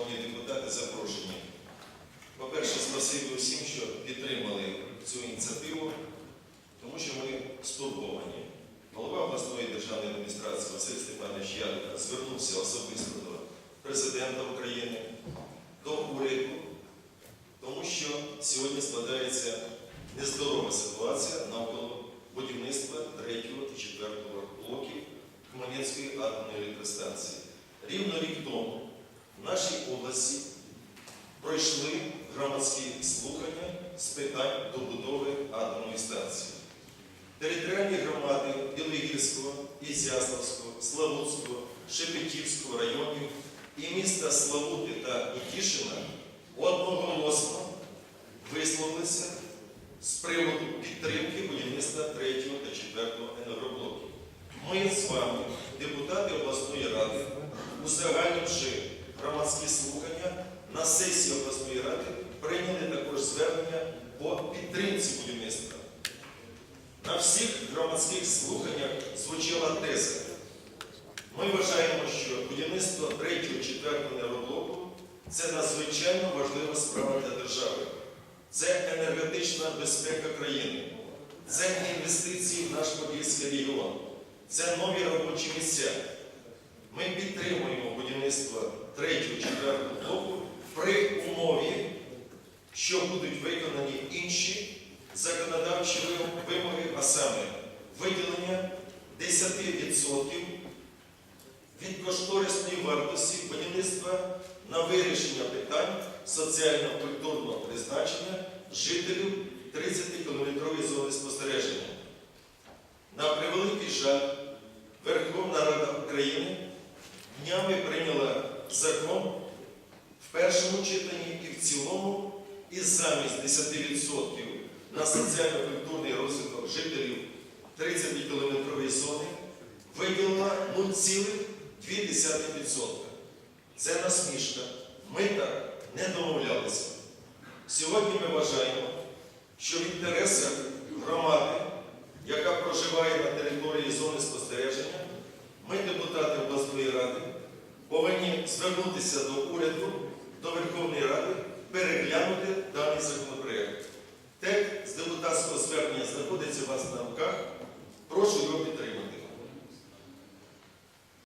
Депутати, запрошені. По-перше, спасибі усім, що підтримали цю ініціативу, тому що ми стурбовані. Голова обласної державної адміністрації Василь Степанович Ядуха звернувся особисто до президента України, до уряду, тому що сьогодні складається нездорова ситуація навколо будівництва 3 та 4 блоків Хмельницької атомної електростанції. Рівно рік тому нашій області пройшли громадські слухання з питань добудови атомної станції. Територіальні громади Білогірського, Ізяславського, Славутського, Шепетівського районів і міста Славути та Нікішина одноголосно висловилися з приводу підтримки будівництва 3 та 4 енергоблоків. Ми з вами, депутати обласної ради, узагальнивши громадські слухання на сесії обласної ради, прийняли також звернення по підтримці будівництва. На всіх громадських слуханнях звучала теза. Ми вважаємо, що будівництво 3-4 енергоблоку це надзвичайно важлива справа для держави. Це енергетична безпека країни, це інвестиції в наш Подільський регіон, це нові робочі місця. Ми підтримуємо будівництво 3-4 блоку при умові, що будуть виконані інші законодавчі вимоги, а саме виділення 10% від кошторисної вартості будівництва на вирішення питань соціально-культурного призначення жителів 30-кілометрової зони спостереження. На превеликий жаль, Верховна Рада України днями прийняла закон в першому читанні і в цілому, і замість 10% на соціально-культурний розвиток жителів 30-кілометрової зони виділила 0,2%. Це насмішка. Ми так не домовлялися. Сьогодні ми вважаємо, що в інтересах громади, яка проживає на території зони спостереження, ми, депутати обласної ради, повинні звернутися до уряду, до Верховної